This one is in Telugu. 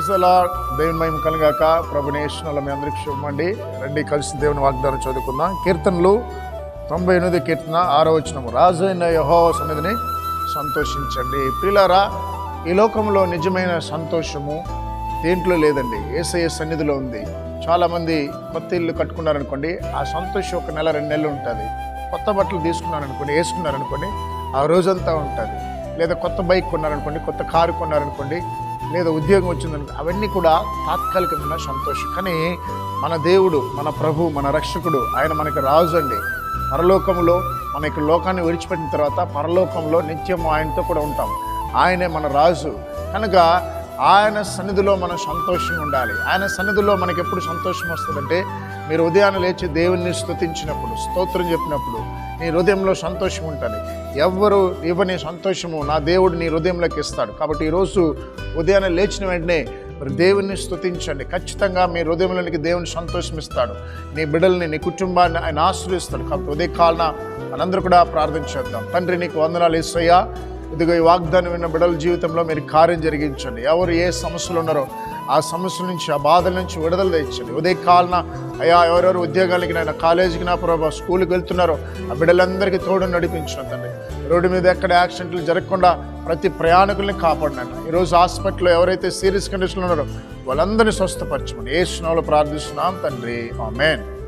ప్రైజ్ అలా దేవుని మహిమ కలిగాక. ప్రభునేశ్వరుల మీ అందరికి శుభమండి. రండి కలిసి దేవుని వాగ్దానం చదువుకుందాం. కీర్తనలు తొంభై ఎనిమిది కీర్తన ఆరో వచనము. రాజు అయిన యహో సన్నిధిని సంతోషించండి. ప్రియులారా ఈ లోకంలో నిజమైన సంతోషము దేంట్లో లేదండి. ఏసఐ సన్నిధిలో ఉంది. చాలామంది కొత్త ఇల్లు కట్టుకున్నారనుకోండి ఆ సంతోషం ఒక నెల రెండు నెలలు ఉంటుంది. కొత్త బట్టలు తీసుకున్నారనుకోండి వేసుకున్నారనుకోండి ఆ రోజంతా ఉంటుంది. లేదా కొత్త బైక్ కొన్నారనుకోండి కొత్త కారు కొన్నారనుకోండి లేదా ఉద్యోగం వచ్చిందనుకో అవన్నీ కూడా తాత్కాలికమైన సంతోషం. కానీ మన దేవుడు మన ప్రభు మన రక్షకుడు ఆయన మనకి రాజు అండి. పరలోకంలో మన యొక్క లోకాన్ని విడిచిపెట్టిన తర్వాత పరలోకంలో నిత్యం ఆయనతో కూడా ఉంటాం. ఆయనే మన రాజు. కనుక ఆయన సన్నిధిలో మనం సంతోషంగా ఉండాలి. ఆయన సన్నిధిలో మనకి ఎప్పుడు సంతోషం వస్తుందంటే మీరు ఉదయాన్నే లేచి దేవుణ్ణి స్తుతించినప్పుడు స్తోత్రం చెప్పినప్పుడు నీ హృదయంలో సంతోషం ఉంటుంది. ఎవ్వరు ఇవ్వని సంతోషము నా దేవుడు నీ హృదయంలోకి ఇస్తాడు. కాబట్టి ఈరోజు ఉదయాన్నే లేచిన వెంటనే మరి దేవుణ్ణి స్తుతించండి. ఖచ్చితంగా మీ హృదయంలోనికి దేవుని సంతోషం ఇస్తాడు. నీ బిడ్డల్ని నీ కుటుంబాన్ని ఆయన ఆశ్రయిస్తాడు కాబట్టి ఉదయకాలన మనందరూ కూడా ప్రార్థన చేద్దాం. తండ్రి నీకు వందనాలు ఇస్తాయా ఇదిగో ఈ వాగ్దానం విన్న బిడల జీవితంలో మీరు కార్యం జరిగించండి. ఎవరు ఏ సమస్యలు ఉన్నారో ఆ సమస్యల నుంచి ఆ బాధల నుంచి విడుదల తెచ్చండి. ఉదయ కాలన అయ్యా ఎవరెవరు ఉద్యోగాలకి నాయన కాలేజీకి నా ప్రభావ స్కూల్కి వెళ్తున్నారో ఆ బిడ్డలందరికీ తోడు నడిపించండి రోడ్డు మీద ఎక్కడ యాక్సిడెంట్లు జరగకుండా ప్రతి ప్రయాణికుల్ని కాపాడినాను ఈరోజు హాస్పిటల్లో ఎవరైతే సీరియస్ కండిషన్లో ఉన్నారో వాళ్ళందరినీ స్వస్థపరచమని ఏ స్నాలో ప్రార్థిస్తున్నాం తండ్రి. ఆమెన్.